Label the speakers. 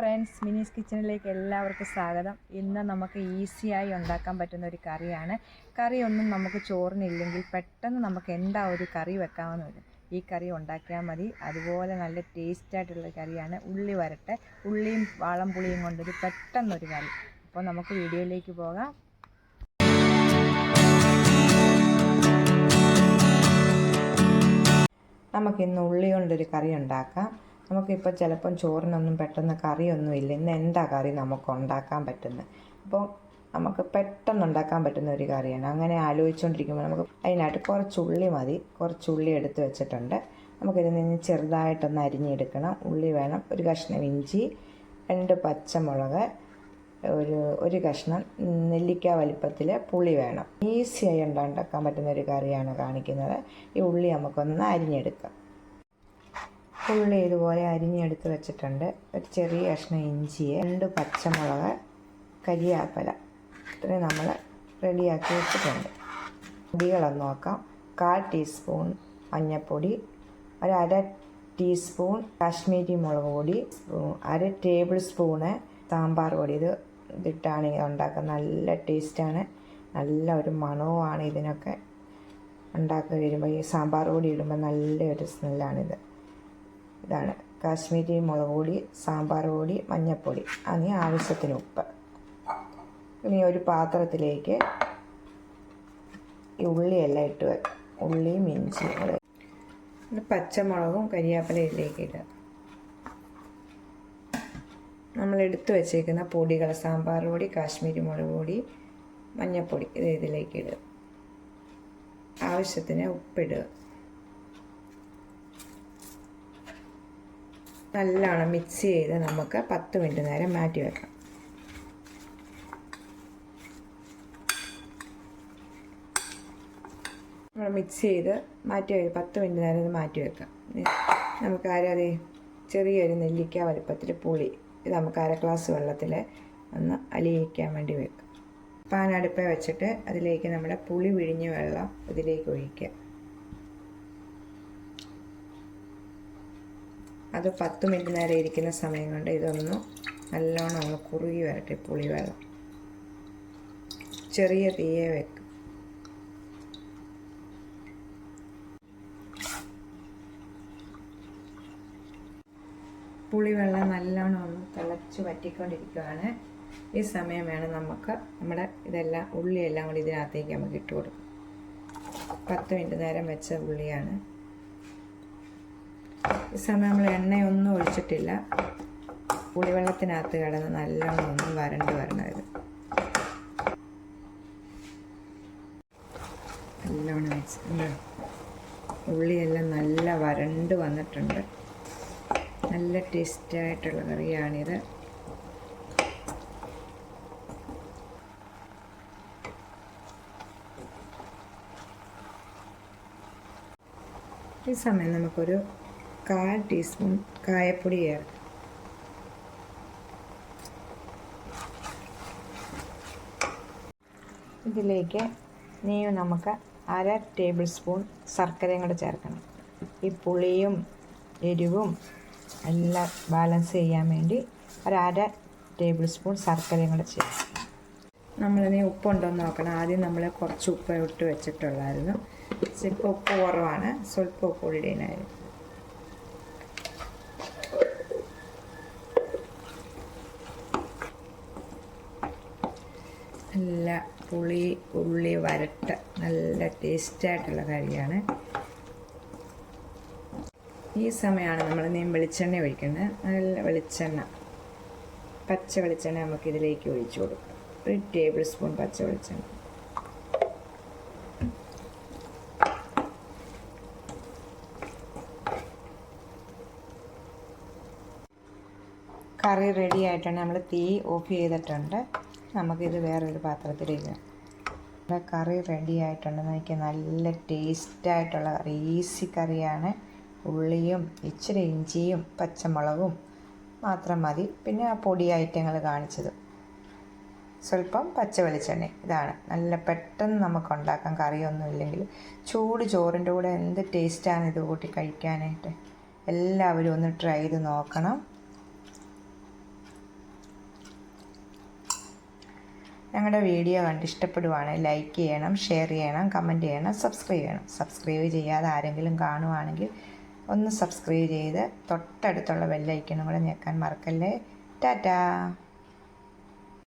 Speaker 1: Friends മിനീസ് കിച്ചണിലേക്ക് എല്ലാവർക്കും സ്വാഗതം. ഇന്ന് നമുക്ക് ഈസിയായി ഉണ്ടാക്കാൻ പറ്റുന്ന ഒരു കറിയാണ്. കറിയൊന്നും നമുക്ക് ചോറിനില്ലെങ്കിൽ പെട്ടെന്ന് നമുക്ക് എന്താ ഒരു കറി വെക്കാമെന്ന് വരും. ഈ കറി ഉണ്ടാക്കിയാൽ മതി. അതുപോലെ നല്ല ടേസ്റ്റ് ആയിട്ടുള്ള കറിയാണ്. ഉള്ളി വരട്ടെ. ഉള്ളിയും വാളംപുളിയും കൊണ്ടൊരു പെട്ടെന്നൊരു കറി. അപ്പോൾ നമുക്ക് വീഡിയോയിലേക്ക് പോകാം. നമുക്കിന്ന് ഉള്ളി കൊണ്ടൊരു കറി ഉണ്ടാക്കാം. നമുക്കിപ്പോൾ ചിലപ്പം ചോറിനൊന്നും പെട്ടെന്ന് കറിയൊന്നും ഇല്ല. ഇന്ന് എന്താ കറി നമുക്ക് ഉണ്ടാക്കാൻ പറ്റുന്നത്? അപ്പോൾ നമുക്ക് പെട്ടെന്ന് ഉണ്ടാക്കാൻ പറ്റുന്ന ഒരു കറിയാണ്. അങ്ങനെ ആലോചിച്ചുകൊണ്ടിരിക്കുമ്പോൾ നമുക്ക് അതിനായിട്ട് കുറച്ച് ഉള്ളി മതി. കുറച്ച് ഉള്ളി എടുത്ത് വെച്ചിട്ടുണ്ട്. നമുക്കിതിൽ നിന്ന് ചെറുതായിട്ടൊന്ന് അരിഞ്ഞെടുക്കണം. ഉള്ളി വേണം ഒരു കഷ്ണം ഇഞ്ചി രണ്ട് പച്ചമുളക് ഒരു ഒരു കഷ്ണം നെല്ലിക്ക വലിപ്പത്തിൽ പുളി വേണം. ഈസിയായി ഉണ്ടാക്കാൻ പറ്റുന്ന ഒരു കറിയാണ് കാണിക്കുന്നത്. ഈ ഉള്ളി നമുക്കൊന്ന് അരിഞ്ഞെടുക്കാം. ഉള്ളി ഇതുപോലെ അരിഞ്ഞെടുത്ത് വെച്ചിട്ടുണ്ട്. ഒരു ചെറിയ കഷ്ണം ഇഞ്ചി രണ്ട് പച്ചമുളക് കരിയാപ്പല. ഇത്രയും നമ്മൾ റെഡിയാക്കി വെച്ചിട്ടുണ്ട്. പൊടികളൊന്ന് നോക്കാം. കാൽ ടീസ്പൂൺ മഞ്ഞൾപ്പൊടി ഒരു അര ടീസ്പൂൺ കാശ്മീരി മുളക് പൊടി അര ടേബിൾ സ്പൂണ് സാമ്പാർ പൊടി. ഇത് ഇതിട്ടാണ് ഇത് ഉണ്ടാക്കുന്നത് നല്ല ടേസ്റ്റാണ്. നല്ല ഒരു മണവുമാണ് ഇതിനൊക്കെ ഉണ്ടാക്കി വരുമ്പോൾ. ഈ സാമ്പാർ പൊടി ഇടുമ്പോൾ നല്ലൊരു സ്മെല്ലാണിത്. ഇതാണ്. കാശ്മീരി മുളക് പൊടി സാമ്പാർ പൊടി മഞ്ഞൾപ്പൊടി. അങ്ങനെ ആവശ്യത്തിന് ഉപ്പ്. ഇനി ഒരു പാത്രത്തിലേക്ക് ഈ ഉള്ളിയെല്ലാം ഇട്ട് വെക്കാം ഉള്ളിയും ഇഞ്ചിയും കൂടെ പച്ചമുളകും കരിയാപ്പില ഇതിലേക്ക് ഇടുക. നമ്മൾ എടുത്തു വെച്ചേക്കുന്ന പൊടികൾ സാമ്പാർ പൊടി കാശ്മീരി മുളക് പൊടി മഞ്ഞൾപ്പൊടി ഇത് ഇതിലേക്ക് ഇടുക. ആവശ്യത്തിന് ഉപ്പിടുക. നല്ലോണം മിക്സ് ചെയ്ത് നമുക്ക് പത്ത് മിനിറ്റ് നേരം മാറ്റി വെക്കാം. നമ്മൾ മിക്സ് ചെയ്ത് മാറ്റി വയ്ക്കുക പത്ത് മിനിറ്റ് നേരം മാറ്റി വെക്കാം. നമുക്ക് ആരാതെ ചെറിയൊരു നെല്ലിക്ക വലുപ്പത്തിൽ പുളി ഇത് നമുക്ക് അര ഗ്ലാസ് വെള്ളത്തിൽ ഒന്ന് അലിയിക്കാൻ വേണ്ടി വെക്കാം. പാൻ അടുപ്പേ വെച്ചിട്ട് അതിലേക്ക് നമ്മുടെ പുളി പിഴിഞ്ഞ വെള്ളം ഇതിലേക്ക് ഒഴിക്കുക. അത് പത്ത് മിനിറ്റ് നേരം ഇരിക്കുന്ന സമയം കൊണ്ട് ഇതൊന്ന് നല്ലോണം ഒന്ന് കുറുകി വരട്ടെ പുളി വെള്ളം ചെറിയ തീയെ വെക്കും. പുളിവെള്ളം നല്ലോണം ഒന്ന് തിളച്ച് വറ്റിക്കൊണ്ടിരിക്കുകയാണ് ഈ സമയം വേണം നമുക്ക് നമ്മുടെ ഇതെല്ലാം ഉള്ളിയെല്ലാം കൂടി ഇതിനകത്തേക്ക് നമുക്ക് ഇട്ട് കൊടുക്കും. പത്ത് മിനിറ്റ് നേരം വെച്ച ഉള്ളിയാണ്. ഈ സമയം നമ്മൾ എണ്ണയൊന്നും ഒഴിച്ചിട്ടില്ല. പുളിവെള്ളത്തിനകത്ത് കിടന്ന് നല്ലോണം ഒന്ന് വരണ്ട് വരണം ഇത്. നല്ലോണം വെച്ച് ഉള്ളിയെല്ലാം നല്ല വരണ്ട് വന്നിട്ടുണ്ട്. നല്ല ടേസ്റ്റായിട്ടുള്ള കറിയാണിത്. ഈ സമയം നമുക്കൊരു കാൽ ടീസ്പൂൺ കായപ്പൊടി ചേർക്കാം ഇതിലേക്ക് നീ നമുക്ക് അര ടേബിൾ സ്പൂൺ ശർക്കരയും കൂടെ ചേർക്കണം. ഈ പുളിയും എരിവും എല്ലാം ബാലൻസ് ചെയ്യാൻ വേണ്ടി ഒരു അര ടേബിൾ സ്പൂൺ ശർക്കരയും കൂടെ ചേർക്കും നമ്മളിനി ഉപ്പുണ്ടോ എന്ന് നോക്കണം. ആദ്യം നമ്മൾ കുറച്ച് ഉപ്പ് ഇട്ട് വെച്ചിട്ടുള്ളായിരുന്നു. ഇപ്പോൾ ഉപ്പ് കുറവാണ്. സ്വല്പം ഉപ്പ് ഇടീനായിരുന്നു നല്ല പുളി ഉള്ളി വരട്ട നല്ല ടേസ്റ്റായിട്ടുള്ള കറിയാണ്. ഈ സമയമാണ് നമ്മൾ നീ വെളിച്ചെണ്ണ ഒഴിക്കുന്നത് നല്ല വെളിച്ചെണ്ണ. പച്ച വെളിച്ചെണ്ണ നമുക്ക് ഇതിലേക്ക് ഒഴിച്ചു കൊടുക്കാം. ഒരു ടേബിൾ സ്പൂൺ പച്ച വെളിച്ചെണ്ണ. കറി റെഡി ആയിട്ടാണ് നമ്മൾ തീ ഓഫ് ചെയ്തിട്ടുണ്ട്. നമുക്കിത് വേറൊരു പാത്രത്തിലേക്ക് നമ്മുടെ കറി റെഡി ആയിട്ടുണ്ട്. എനിക്ക് നല്ല ടേസ്റ്റായിട്ടുള്ള കറി ഈസി കറിയാണ്. ഉള്ളിയും ഇച്ചിരി ഇഞ്ചിയും പച്ചമുളകും മാത്രം മതി. പിന്നെ ആ പൊടി ഐറ്റങ്ങൾ കാണിച്ചത്. സ്വല്പം പച്ച വെളിച്ചെണ്ണ. ഇതാണ്. നല്ല പെട്ടെന്ന് നമുക്ക് ഉണ്ടാക്കാം. കറിയൊന്നും ഇല്ലെങ്കിൽ. ചൂട് ചോറിന്റെ കൂടെ എന്ത് ടേസ്റ്റാണ് ഇത് കൂട്ടി കഴിക്കാനായിട്ട്? എല്ലാവരും ഒന്ന് ട്രൈ ചെയ്ത് നോക്കണം. ഞങ്ങളുടെ വീഡിയോ കണ്ട് ഇഷ്ടപ്പെടുവാണെങ്കിൽ ലൈക്ക് ചെയ്യണം ഷെയർ ചെയ്യണം കമന്റ് ചെയ്യണം സബ്സ്ക്രൈബ് ചെയ്യണം. സബ്സ്ക്രൈബ് ചെയ്യാതെ ആരെങ്കിലും കാണുവാണെങ്കിൽ ഒന്ന് സബ്സ്ക്രൈബ് ചെയ്ത് തൊട്ടടുത്തുള്ള ബെല്ലൈക്കണും കൂടെ ഞെക്കാൻ മറക്കല്ലേ. ടാറ്റാ!